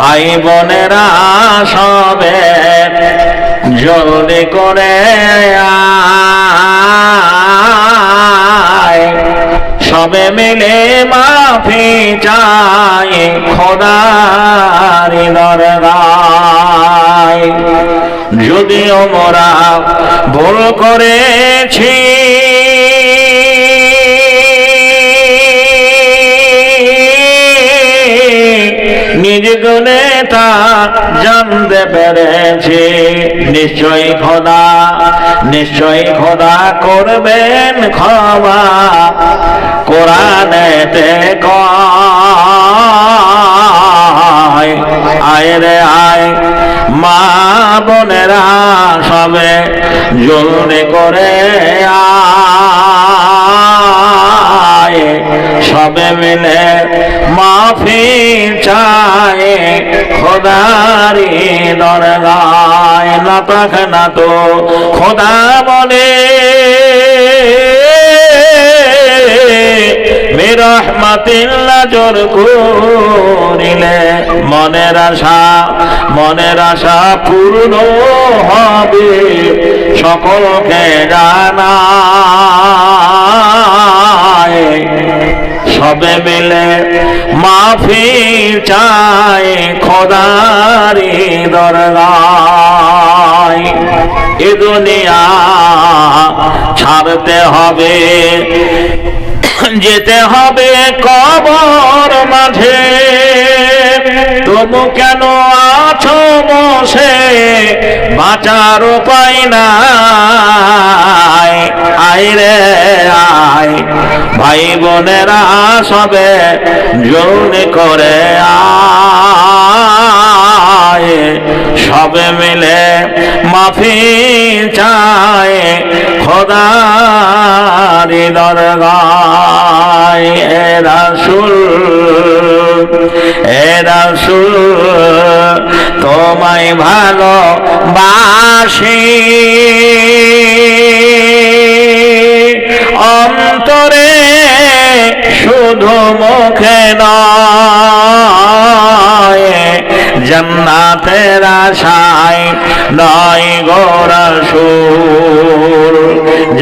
ভাই বোনেরা সবে জলদি করে সবে মিলে মাফি চাই খোদারি দরগায় যদিও মোরা ভুল করেছি তা জানতে পেরেছি। নিশ্চয়ই খোদা নিশ্চয়ই খোদা করবেন ক্ষমা। কোরআনেতে কয়, আয় রে আয়, মা বোনেরা সবে জলদি করে আয় সবে মিলে মাফি চায়, খোদারি দরগায় না তাক না তো, খোদা বলে মেরহমাতিল্লা জোর করিলে মনের আশা মনের আশা পূর্ণ হবে সকলকে জানা। সবে মিলে মাফি চায় খোদারি দরগায়। এ দুনিয়া ছাড়তে হবে, যেতে হবে কবর মাঝে। তবু কেন আছো বসে? বাঁচার উপায় নাই। আয় রে, আয়। ভাই বোনেরা সবে জলদি করে আয়। সবে মিলে মাফি চায় খোদারি দরগায়। এ রাসুল এ রাসুল তোমায় ভালো বাসি অন্তরে শুধু মুখে নয়, জন্নাতের আশায় নয় গোরসুর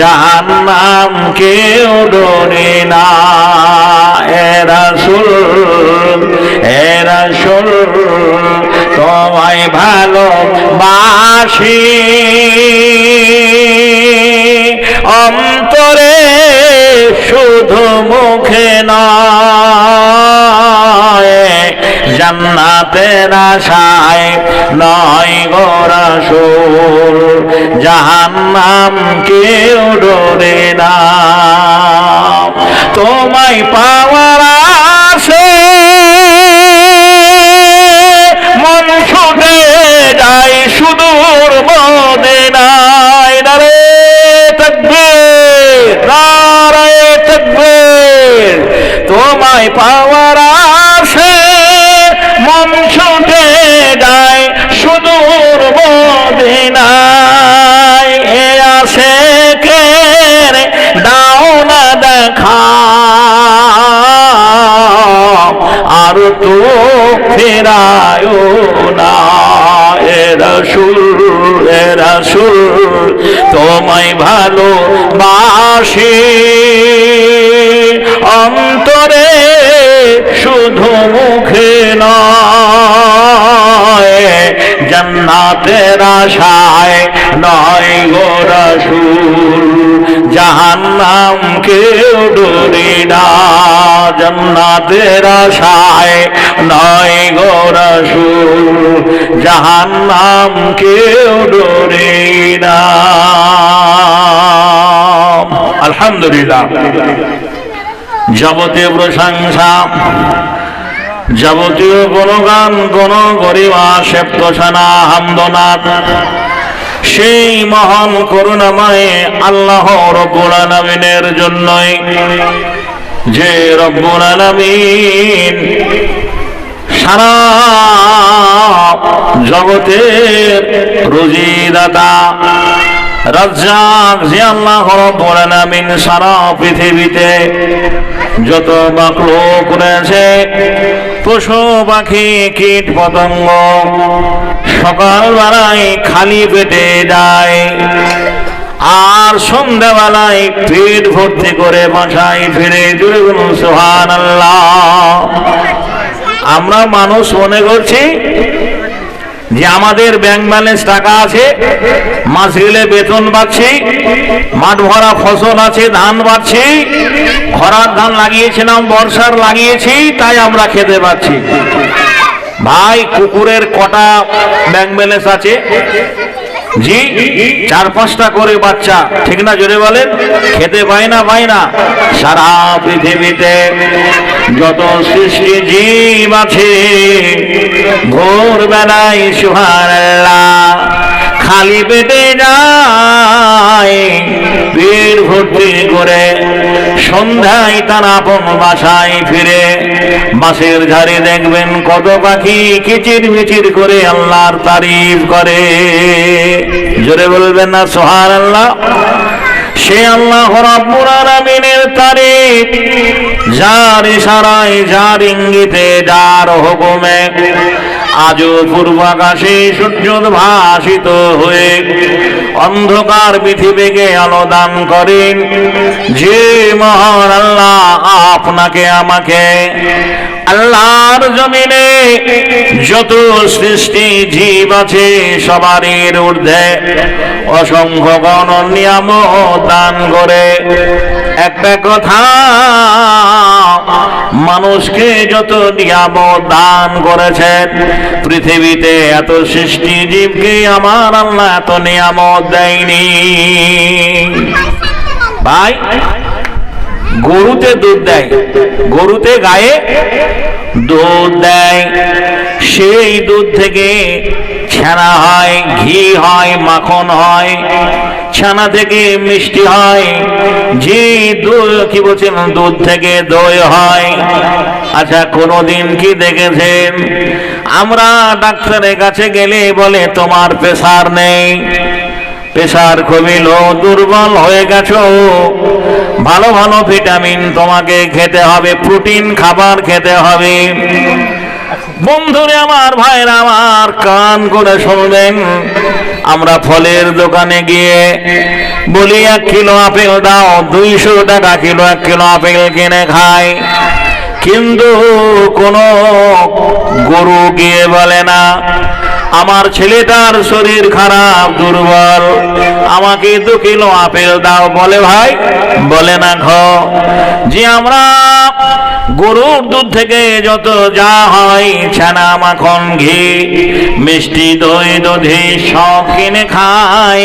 জাহান্নাম কেউ ডরে না, এ রাসুল এ রাসুল। তোমায় ভালোবাসি অন্তরে শুধু মুখে নয়, জান্নাতের আশায় নয় গোরসুর জাহান্নাম কেউ ডোরে না। তোমায় পাওয়ার আসে যায় সুদূর মদিনায় নারে তকবীর নারে তকবীর, তোমায় পাওয়ার আসে, মন ছুটে যায় সুদূর মদিনায় এ আসে কে দাও না দেখা। আর তো ফেরায় না। রসুল হে রসুল তোমায় ভালো বাসি অন্তরে শুধু মুখে নয়, জান্নাতের আশায় নয় গো রসুল। জাহান্নাম কেউ ডরি না। জান্নাতের আশায় নয় গো রসুল, জাহান্নাম কেউ ডরি না। আলহামদুলিল্লাহ। যাবতীয় প্রশংসা, যাবতীয় গুণগান কোন গরিমা সেপ্তসানা হামদনাথ সেই মহান করুণাময় আল্লাহ রব্বুল জন্যই। যে রব্বুল আলামিন সারা জগতের রুজিদাতা, রাজ্জাক যে আল্লাহ রব্বুল আলামিন সারা পৃথিবীতে যত মাকলুক রয়েছে, পশু পাখি, কীট পতঙ্গ, সকালবেলায় খালি পেটে যায়। আর সন্ধ্যাবেলায় পেট ভর্তি করে বাসায় ফিরে জুড়ে সোহান আমরা মানুষ মনে করছি যে আমাদের ব্যাংক ব্যালেন্স টাকা আছে মাস গেলে বেতন পাচ্ছি মাঠ ভরা ফসল আছে, ধান পাচ্ছি খরার ধান লাগিয়েছিলাম বর্ষার লাগিয়েছি, তাই আমরা খেতে পাচ্ছি। ভাই, কুকুরের কটা ব্যাংক ব্যালেন্স আছে? জি, চার পাঁচটা করে বাচ্চা, ঠিক না জোরে বলেন? খেতে পায় না পায় না। সারা পৃথিবীতে যত সৃষ্টি জীব আছে ভোর বেলায় সুহার খালি পেটে যায় পেট ভর্তি করে সন্ধ্যায় তার আপন বাসায় ফিরে। বাসের ধারে দেখবেন কত পাখি কিচির মিচির করে আল্লাহর তারিফ করে। জোরে বলবেন না সোহার আল্লাহ সে আল্লাহ রাব্বুল তারিফ, যার ইশারায়, যার ইঙ্গিতে, যার হুকুমে আজও পূর্বাকাশে সূর্য ভাসিত হয়ে অন্ধকার পৃথিবীকে আলো দান করেন। যে মহান আল্লাহ আপনাকে, আমাকে আল্লাহর জমিনে যত সৃষ্টি জীব আছে, সবারই ঊর্ধ্বে অসংখ্য গণ নিয়ম দান করে। একটা কথা, মানুষকে যত নিয়ামত দান করেছেন, পৃথিবীতে এত সৃষ্টি জীবকে আমার আল্লাহ এত নিয়ামত দেয়নি। ভাই গরুতে দুধ দেয়, গরুতে গায়ে দুধ দেয়। সেই দুধ থেকে ছানা হয়, ঘি হয়, মাখন হয়, ছানা থেকে মিষ্টি হয়। যে দুধ, কি বলছেন, দুধ থেকে দই হয়। আচ্ছা কোনোদিন কি দেখেছেন? আমরা ডাক্তারের কাছে গেলে বলে, তোমার প্রেসার নেই। প্রেসার খুবই লো দুর্বল হয়ে গেছো। ভালো ভালো ভিটামিন তোমাকে খেতে হবে, প্রোটিন খাবার খেতে হবে। বন্ধুরে আমার ভাইরা আমার কান করে শুনবেন। আমরা ফলের দোকানে গিয়ে বলি, এক কিলো আপেল দাও, দুইশো টাকা কিলো, এক কিলো আপেল কিনে খাই। কিন্তু কোনো গরু গিয়ে বলে না আমার ছেলেটার শরীর খারাপ, দুর্বল। আমাকে দু কিলো আপেল দাও, বলে ভাই, বলে না ঘ। যে আমরা গরুর দুধ থেকে যত যা হয়, ছানা, মাখন, ঘি, মিষ্টি, দই, দধি সব কিনে খাই।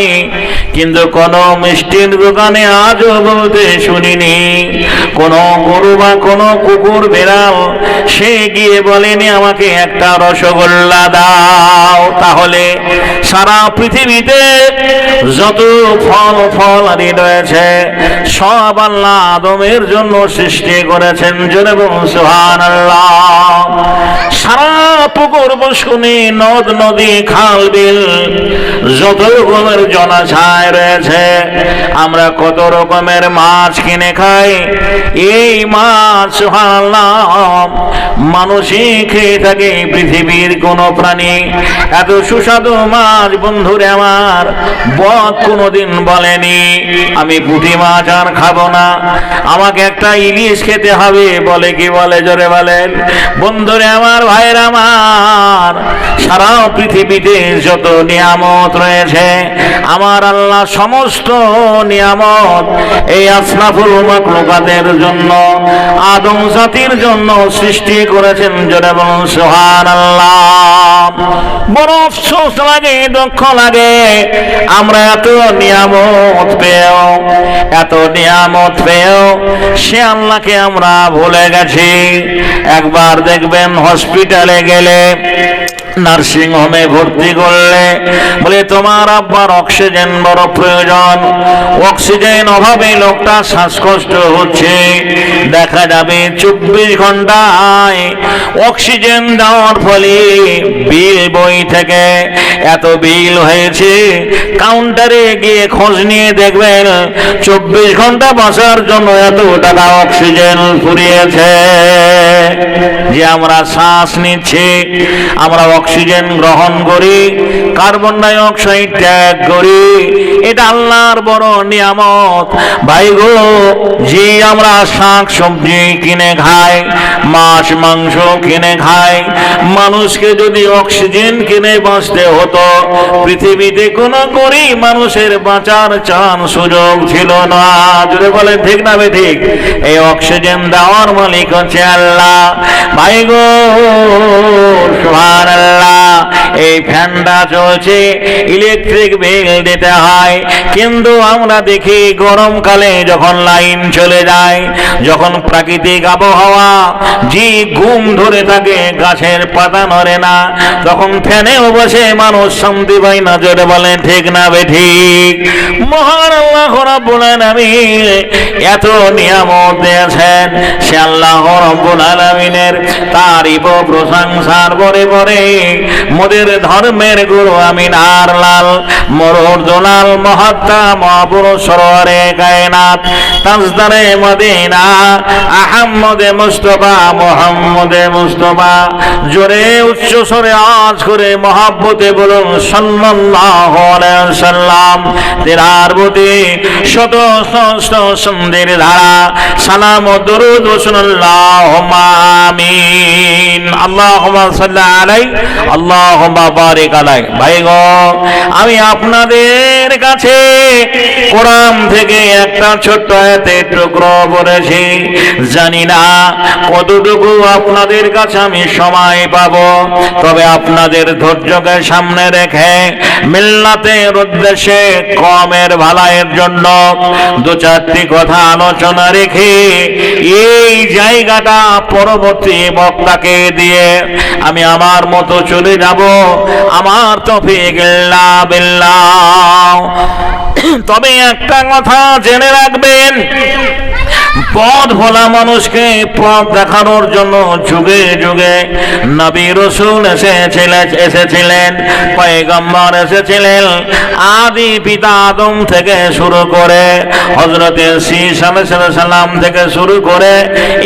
কিন্তু কোনো মিষ্টির দোকানে আজও বলতে শুনিনি। কোনো গরু বা কোনো কুকুর বেড়াল সে গিয়ে বলেনি আমাকে একটা রসগোল্লা দাও। তাহলে সারা পৃথিবীতে যত ফল ফল আদি রয়েছে, সব আল্লাহ আদমের জন্য সৃষ্টি করেছেন, জোরে সুহান সারা পুকুর বসুনি নদ, নদী, খাল, বিল, যত রকমের জলাশয় রয়েছে, আমরা কত রকমের মাছ কিনে খাই। এই মাছ মানুষই খেয়ে থাকে, পৃথিবীর কোন প্রাণী। এত সুস্বাদু মাছ, বন্ধুরে আমার বক কোনোদিন বলেনি, আমি পুঁটি মাছ আর খাব না। আমাকে একটা ইলিশ খেতে হবে, বলে কি বলে, জোরে বলেন? বন্ধুরে আমার, ভাইয়ের আমার, সারা পৃথিবীতে যত নিয়ামত রয়েছে, আমার আল্লাহ সমস্ত নিয়ামত এই আসনাফুল মাকলুকাদের জন্য, আদম জাতির জন্য সৃষ্টি করেছেন, জোরে বলুন সোহান আল্লাহ বড় অফসোস লাগে, দুঃখ লাগে, আমরা এত নিয়ামত পেয়েও, এত নিয়ামত পেয়েও, সে আল্লাহকে আমরা ভুলে গেছি। একবার দেখবেন হসপিটালে গেলে নার্সিং হোমে ভর্তি করলে, বলে তোমার আব্বার অক্সিজেন বড় প্রয়োজন। অক্সিজেন অভাবে লোকটা শ্বাসকষ্ট হচ্ছে। দেখা যাবে চব্বিশ ঘন্টায় অক্সিজেন দেওয়ার ফলে বিল বই থেকে এত বিল হয়েছে। কাউন্টারে গিয়ে খোঁজ নিয়ে দেখবেন চব্বিশ ঘণ্টা বাঁচার জন্য এত টাকা অক্সিজেন ফুরিয়েছে। যে আমরা শ্বাস নিচ্ছি, আমরা অক্সিজেন গ্রহণ করি, কার্বন ডাই অক্সাইড ত্যাগ করি। এটা আল্লাহর বড় নিয়ামত। ভাই গো, যে আমরা শাক সবজি কিনে খাই, মাছ, মাংস কিনে খাই, মানুষকে যদি অক্সিজেন কিনে বাঁচতে হতো, পৃথিবীতে কোনো করেই মানুষের বাঁচার চান সুযোগ ছিল না। যদি বলে ঠিক না বে ঠিক? এই অক্সিজেন দেওয়ার মালিক হচ্ছে আল্লাহ। ভাই গো, সুবহানাল্লাহ। এই ফ্যানটা চলছে ইলেকট্রিক বিল দিতে হয়। কিন্তু আমরা দেখি গরমকালে যখন লাইন চলে যায়, যখন প্রাকৃতিক আবহাওয়া যে ঘুম ধরে থাকে, গাছের পাতা নড়ে না, তখন ফ্যানেও বসে, মানুষ শান্তি পায় না, জোরে বলেন ঠিক না বে, ঠিক। মহান আল্লাহ রাব্বুল এত নিয়ামত দিয়েছেন। সে আল্লাহ রাব্বুল আলামিনের তারিফ ও প্রশংসার পরে পরে মোদের ধর্মের গুরু আমিনার লাল মরুর দোলাল মহাত্মা মহাপুরুষ সরোয়ারে কায়নাত, তাজদারে মদিনা, আহম্মদে মুস্তফা, মোহাম্মদে মুস্তফা। জোরে উচ্চ স্বরে আজ করে মহাব্বতে বলুন, সাল্লাল্লাহু আলাইহি সাল্লাম তেরার প্রতি শত সহস্র সন্ধির ধারা, সালাম দরুদ ও সাল্লাল্লাহুম্মা আমিন। আল্লাহুম্মা সাল্লি আলাই আলাই। ভাই গো, আমি আপনাদের কাছে কোরআন থেকে একটা ছোট্ট আয়াতের টুকরো পড়েছি। জানি না কতটুকু আপনাদের কাছে আমি সময় পাবো, তবে আপনাদের ধৈর্যকে সামনে রেখে মিল্লাতের উদ্দেশ্যে কমের ভালাইয়ের জন্য দু চারটি কথা আলোচনা রেখে এই জায়গাটা পরবর্তী বক্তাকে দিয়ে আমি আমার মতো চলে যাব। আমার তফিক গেল্লা তবে একটা কথা জেনে রাখবেন পথ ভোলা মানুষকে পথ দেখানোর জন্য যুগে যুগে নবী রসুল এসেছিলেন এসেছিলেন, পয়গম্বর এসেছিলেন, আদি পিতা আদম থেকে শুরু করে হজরতে শীষ সাল্লাম থেকে শুরু করে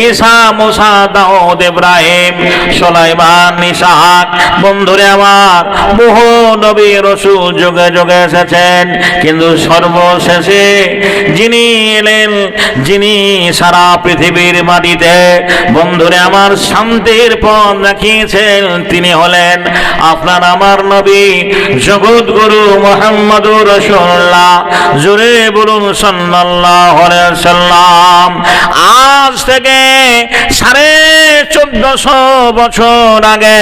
ঈসা, মুসা, দাউদ, ইব্রাহিম, সোলাইমান নিসাহাক বন্ধুরে আমার, বহু নবী রসুল যুগে যুগে এসেছেন, কিন্তু সর্বশেষে যিনি এলেন, যিনি সারা পৃথিবীর মাটিতে বন্ধুরে আমার শান্তির পথ দেখিয়েছেন। তিনি হলেন আপনার আমার নবী জগৎ গুরু মোহাম্মদুর রসুল্লাহ জোরে বলুন আলাইহি সাল্লাম আজ থেকে সাড়ে চোদ্দশো বছর আগে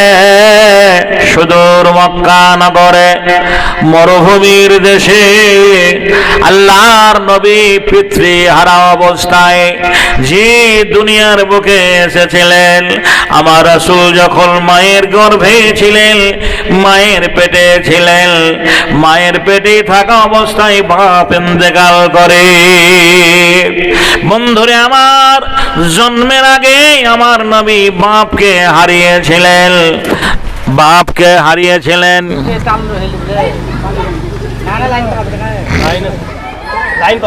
সুদূর মক্কা নগরে মরুভূমির দেশে আল্লাহর নবী পিতৃ হারা অবস্থায় যে দুনিয়ার বুকে এসেছিলেন আমার রাসূল যখন মায়ের গর্ভে ছিলেন মায়ের পেটে ছিলেন মায়ের পেটে থাকা অবস্থায় বাপ ইন্তেকাল করে। বন্ধুরে আমার জন্মের আগে আমার নবী বাপকে হারিয়েছিলেন। বাপকে হারিয়েছিলেন। Line line